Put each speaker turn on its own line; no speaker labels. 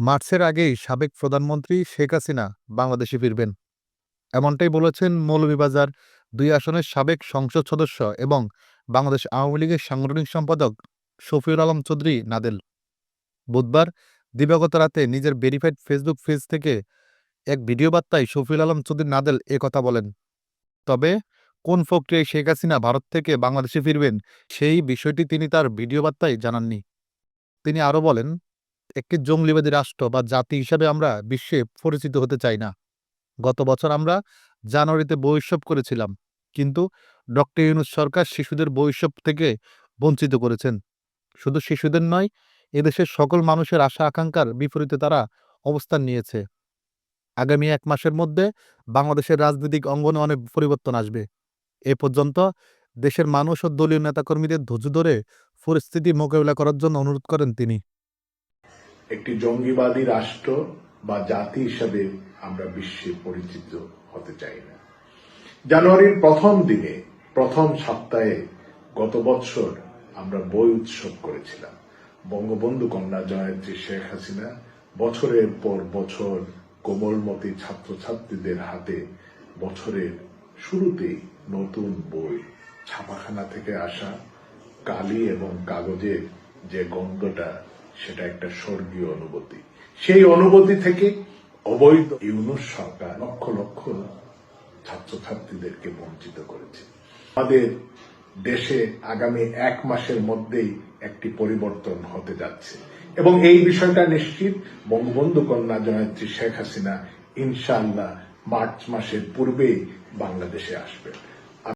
মার্চের আগেই সাবেক প্রধানমন্ত্রী শেখ হাসিনা বাংলাদেশে ফিরবেন। এমনটাই বলেছেন মৌলভীবাজার দুই আসনের সাবেক সংসদ সদস্য এবং বাংলাদেশ আওয়ামী লীগের সাংগঠনিক সম্পাদক শফিউল আলম চৌধুরী নাদেল। বুধবার দিবাগত রাতে নিজের ভেরিফাইড ফেসবুক পেজ থেকে এক ভিডিও বার্তায় শফিউল আলম চৌধুরী নাদেল এ কথা বলেন, তবে কোন প্রক্রিয়ায় শেখ হাসিনা ভারত থেকে বাংলাদেশে ফিরবেন সেই বিষয়টি তিনি তার ভিডিও বার্তায় জানাননি। তিনি আরও বলেন একটি জঙ্গলিবাদী রাষ্ট্র বা জাতি হিসাবে আমরা বিশ্বে পরিচিত হতে চাই না। গত বছর আমরা জানুয়ারিতে বৈষব করেছিলাম, কিন্তু ডক্টর ইউনুস সরকার শিশুদের বৈষব থেকে বঞ্চিত করেছেন। শুধু শিশুদের নয়, এদেশের সকল মানুষের আশা আকাঙ্ক্ষার বিপরীতে তারা অবস্থান নিয়েছে। আগামী এক মাসের মধ্যে বাংলাদেশের রাজনৈতিক অঙ্গনে অনেক পরিবর্তন আসবে। এ পর্যন্ত দেশের মানুষ ও দলীয় নেতাকর্মীদের ধৈর্য ধরে পরিস্থিতি মোকাবিলা করার জন্য অনুরোধ করেন তিনি।
একটি জঙ্গিবাদী রাষ্ট্র বা জাতি হিসাবে আমরা বিশ্বে পরিচিত হতে চাই না। জানুয়ারির প্রথম দিনে, প্রথম সপ্তাহে গত বছর আমরা বই উৎসব করেছিলাম। বঙ্গবন্ধু কন্যা জয়ত্রী শেখ হাসিনা বছরের পর বছর কোমলমতি ছাত্রছাত্রীদের হাতে বছরের শুরুতেই নতুন বই, ছাপাখানা থেকে আসা কালি এবং কাগজের যে গন্ধটা সেটা একটা স্বর্গীয় অনুভূতি। সেই অনুভূতি থেকে অবৈধ ইউনুস সরকার লক্ষ লক্ষ ছাত্রছাত্রীদেরকে বঞ্চিত করেছে। আমাদের দেশে আগামী এক মাসের মধ্যেই একটি পরিবর্তন হতে যাচ্ছে। এবং এই বিষয়টা নিশ্চিত বঙ্গবন্ধু কন্যা জয়ত্রী শেখ হাসিনা ইনশাল্লাহ মার্চ মাসের পূর্বেই বাংলাদেশে আসবেন।